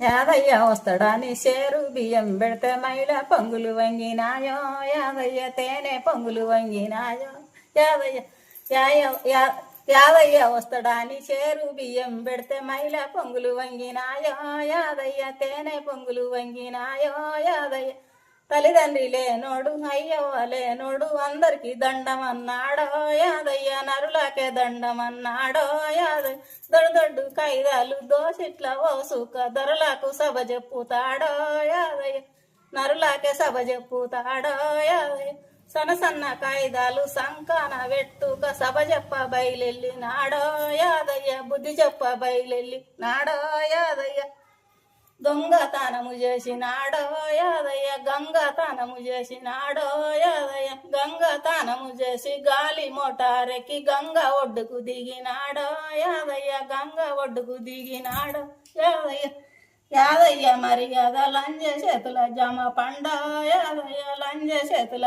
యాదయ్య వస్తాడని చేరు? బియ్యం పెడితే మైల పొంగులు వంగినాయో? యాదయ్య తేనె పొంగులు వంగినాయో? యాదయ్య యాయ- యా- యాదయ్య వస్తాడని చేరు? బియ్యం పెడితే మైల పొంగులు వంగినాయో? యాదయ్య తేనె పొంగులు వంగినాయో? యాదయ్య తల్లిదండ్రి లేనోడు అయ్యవ్వ లేనోడు అందరికి దండమన్నాడో యాదయ్య నరులకే దండమన్నాడో యాదయ్య దొడ్డు దొడ్డు కైదాలు దోసిట్ల ఓసుక ధరలకు సభ చెప్పుతాడో యాదయ్య నరులకే సభ చెప్పుతాడో యాదయ్య సన్న సన్న కాయిదాలు సంకాన వెట్టుక సభ చెప్ప బయలెల్లి నాడో యాదయ్య బుద్ధి చెప్ప బయలెల్లి నాడో యాదయ్య దొంగతనము చేసినాడో యాదయ్య గంగతనము చేసినాడో యాదయ్య గంగతనము చేసి గాలి మోటారెక్కి గంగ ఒడ్డుకు దిగినాడో యాదయ్య గంగ ఒడ్డుకు దిగినాడో యాదయ్య యాదయ్య మరి యాద లంజ చేతుల జమ పండ యాదయ్య లంజ చేతుల